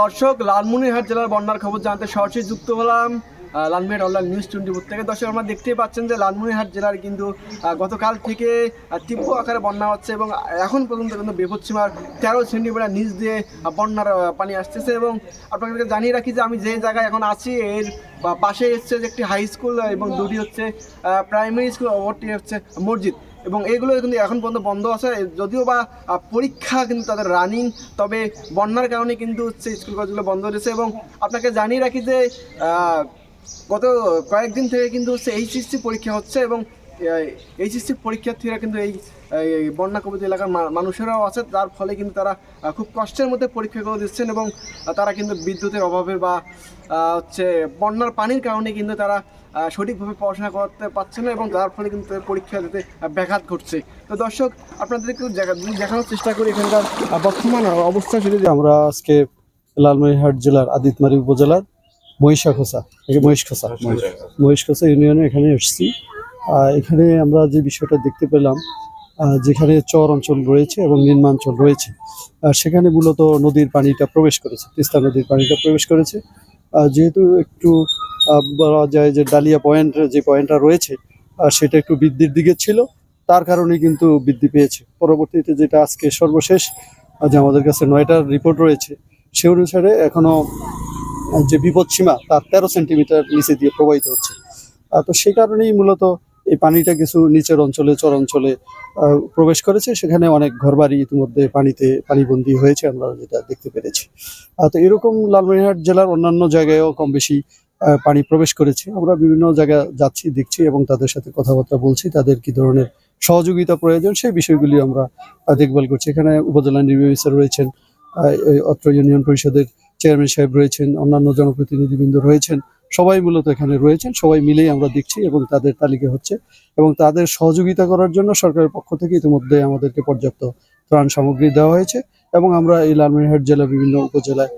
দর্শক লালমনিরহাট জেলার বন্যার খবর জানতে সরাসরি যুক্ত হলাম। Ah, online news twenty four থেকে। দর্শক আমরা দেখতেই পাচ্ছেন যে লালমনিরহাট জেলার কিন্তু গতকাল থেকে তীব্র আকারে বন্যা হচ্ছে এবং এখন পর্যন্ত কিন্তু বিপদসীমার তেরো সেন্টিমিটার নিচ দিয়ে বন্যার পানি আসতেছে এবং আপনাদেরকে জানিয়ে রাখি যে আমি যে জায়গায় এখন আছি এর পাশে এসছে যে একটি হাই স্কুল এবং দুটি হচ্ছে প্রাইমারি স্কুল অপরটি হচ্ছে মসজিদ। এবং এগুলো কিন্তু এখন পর্যন্ত বন্ধ আছে। যদিও বা পরীক্ষা কিন্তু তাদের রানিং তবে বন্যার কারণে কিন্তু হচ্ছে স্কুল কলেজগুলো বন্ধ রয়েছে এবং আপনাকে জানিয়ে রাখি যে গত কয়েকদিন থেকে কিন্তু হচ্ছে এইচএসসি পরীক্ষা হচ্ছে এবং এইচএসসি পরীক্ষার্থীরা কিন্তু এই বন্যা কবিত এলাকার মানুষেরাও আছে। যার ফলে কিন্তু তারা খুব কষ্টের মধ্যে পরীক্ষাগুলো দিচ্ছেন এবং তারা কিন্তু বিদ্যুতের অভাবে বা হচ্ছে বন্যার পানির কারণে কিন্তু তারা সঠিকভাবে পড়াশোনা করতে পারছে না এবং যার ফলে কিন্তু পরীক্ষা দিতে ব্যাঘাত ঘটছে। তো দর্শক, আপনাদের একটু দেখানোর চেষ্টা করি এখানকার বর্তমান অবস্থা সেটা আমরা আজকে লালমনিরহাট জেলার আদিতমারি উপজেলার। মহিষাখোসা মহিষখোসা মহিষখোসা ইউনিয়নে এখানে এসেছি। এখানে আমরা যে বিষয়টা দেখতে পেলাম যেখানে চর অঞ্চল রয়েছে এবং নিম্নাঞ্চল রয়েছে সেখানে মূলত নদীর পানিটা প্রবেশ করেছে, তিস্তা নদীর পানিটা প্রবেশ করেছে। যেহেতু একটু বলা যায় যে ডালিয়া পয়েন্ট, যে পয়েন্টটা রয়েছে সেটা একটু বৃদ্ধির দিকে ছিল, তার কারণে কিন্তু বৃদ্ধি পেয়েছে। পরবর্তীতে যেটা আজকে সর্বশেষ যে আমাদের কাছে নয়টার রিপোর্ট রয়েছে, সে অনুসারে এখনও যে বিপদসীমা তার তেরো সেন্টিমিটার নিচে দিয়ে প্রবাহিত হচ্ছে। তো সেই কারণেই মূলত এই পানিটা কিছু নিচের অঞ্চলে, চর অঞ্চলে প্রবেশ করেছে। সেখানে অনেক ঘরবাড়ি ইতিমধ্যে পানিতে পানিবন্দী হয়েছে, আমরা যেটা দেখতে পেরেছি। তো এরকম লালমনিরহাট জেলার অন্যান্য জায়গায়ও কম বেশি পানি প্রবেশ করেছে। আমরা বিভিন্ন জায়গায় যাচ্ছি, দেখছি এবং তাদের সাথে কথাবার্তা বলছি, তাদের কি ধরনের সহযোগিতা প্রয়োজন, সেই বিষয়গুলি আমরা দেখভাল করছি। এখানে উপজেলা নির্বাহী রয়েছেন অত্র ইউনিয়ন পরিষদের চেয়ারম্যান সাহেব রয়েছেন, অন্যান্য জনপ্রতিনিধিবৃন্দ রয়েছেন, সবাই মূলত এখানে রয়েছেন, সবাই মিলেই আমরা দেখছি এবং তাদের তালিকা হচ্ছে এবং তাদের সহযোগিতা করার জন্য সরকারের পক্ষ থেকে ইতিমধ্যে আমাদেরকে পর্যাপ্ত ত্রাণ সামগ্রী দেওয়া হয়েছে এবং আমরা এই লালমনিরহাট জেলা বিভিন্ন উপজেলায়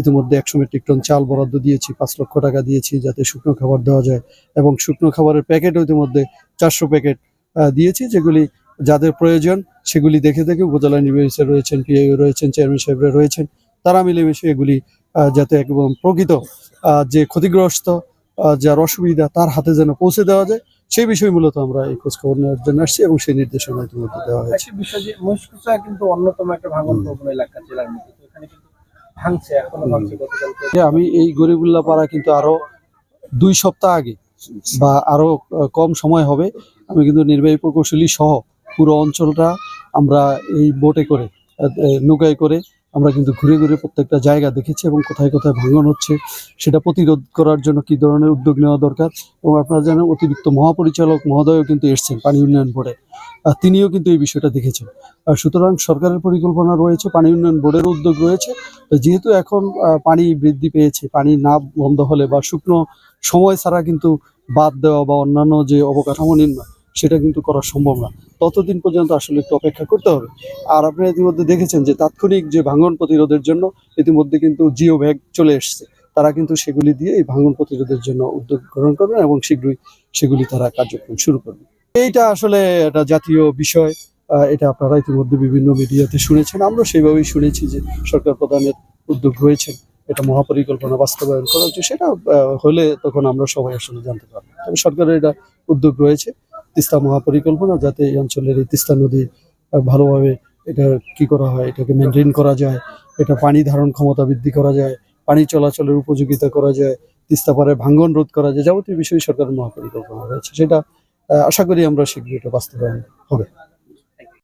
ইতিমধ্যে একশো মেট্রিক টন চাল বরাদ্দ দিয়েছি, পাঁচ লক্ষ টাকা দিয়েছি যাতে শুকনো খাবার দেওয়া যায় এবং শুকনো খাবারের প্যাকেটও ইতিমধ্যে চারশো প্যাকেট দিয়েছি যেগুলি যাদের প্রয়োজন সেগুলি দেখে দেখে উপজেলা নির্বাহী রয়েছেন পিআইও রয়েছেন চেয়ারম্যান সাহেবরা রয়েছেন তারা মিলেমিশে এগুলি যাতে একদম প্রকৃত যে ক্ষতিগ্রস্ত যার অসুবিধা তার হাতে যেন পৌঁছে দেওয়া যায় সেই বিষয় মূলত আমরা এই খোঁজ খবর নেওয়ার জন্য আসছি এবং সেই নির্দেশনা ইতিমধ্যে দেওয়া হয়েছে। একটি বিষয় যে মহিষকুচা কিন্তু অন্যতম একটা ভাঙন প্রবণ এলাকা জেলার মধ্যে এখানে কিন্তু ভাঙছে এখনও ভাঙছে গতকালকে আমি এই গরিবুল্লাহ পাড়া কিন্তু আরও দুই সপ্তাহ আগে বা আরও কম সময় হবে আমি কিন্তু নির্বাহী প্রকৌশলী সহ পুরো অঞ্চলটা আমরা এই বোটে করে নৌকায় করে আমরা কিন্তু ঘুরে ঘুরে প্রত্যেকটা জায়গা দেখেছি এবং কোথায় কোথায় ভাঙন হচ্ছে, সেটা প্রতিরোধ করার জন্য কি ধরনের উদ্যোগ নেওয়া দরকার এবং আপনারা জানেন অতিরিক্ত মহাপরিচালক মহোদয়ও কিন্তু এসছেন পানি উন্নয়ন বোর্ডে। তিনিও কিন্তু এই বিষয়টা দেখেছেন। আর সুতরাং সরকারের পরিকল্পনা রয়েছে, পানি উন্নয়ন বোর্ডের উদ্যোগ রয়েছে। যেহেতু এখন পানি বৃদ্ধি পেয়েছে, পানি না বন্ধ হলে বা শুকনো সময় ছাড়া কিন্তু বাদ দেওয়া বা অন্যান্য যে অবকাঠামো নির্মাণ সেটা কিন্তু করা সম্ভব না। ততদিন পর্যন্ত আসলে একটু অপেক্ষা করতে হবে। আর আপনারা ইতিমধ্যে দেখেছেন যে তাৎক্ষণিক যে ভাঙন প্রতিরোধের জন্য ইতিমধ্যে কিন্তু জিও ব্যাগ চলে এসছে। তারা কিন্তু সেগুলি দিয়ে এই ভাঙন প্রতিরোধের জন্য উদ্যোগ গ্রহণ করবেন এবং শীঘ্রই সেগুলি তারা কার্যক্রম শুরু করবে এইটা আসলে একটা জাতীয় বিষয়। এটা আপনারা ইতিমধ্যে বিভিন্ন মিডিয়াতে শুনেছেন। আমরা সেইভাবেই শুনেছি যে সরকার প্রধানের উদ্যোগ রয়েছে। এটা মহাপরিকল্পনা বাস্তবায়ন করা হচ্ছে সেটা হলে তখন আমরা সবাই আসলে জানতে পারব। তবে সরকারের এটা উদ্যোগ রয়েছে। তিস্তা মহাপরিকল্পনা যাতে এই অঞ্চলের এই তিস্তা নদী ভালোভাবে এটা কি করা হয়, এটাকে মেনটেন করা যায়, এটা পানি ধারণ ক্ষমতা বৃদ্ধি করা যায়, পানি চলাচলের উপযোগিতা করা যায়, তিস্তা পারে ভাঙ্গন রোধ করা যায়, যাবতীয় বিষয়ে সরকারের মহাপরিকল্পনা রয়েছে। সেটা আশা করি আমরা শীঘ্রই এটা বাস্তবায়ন হবে।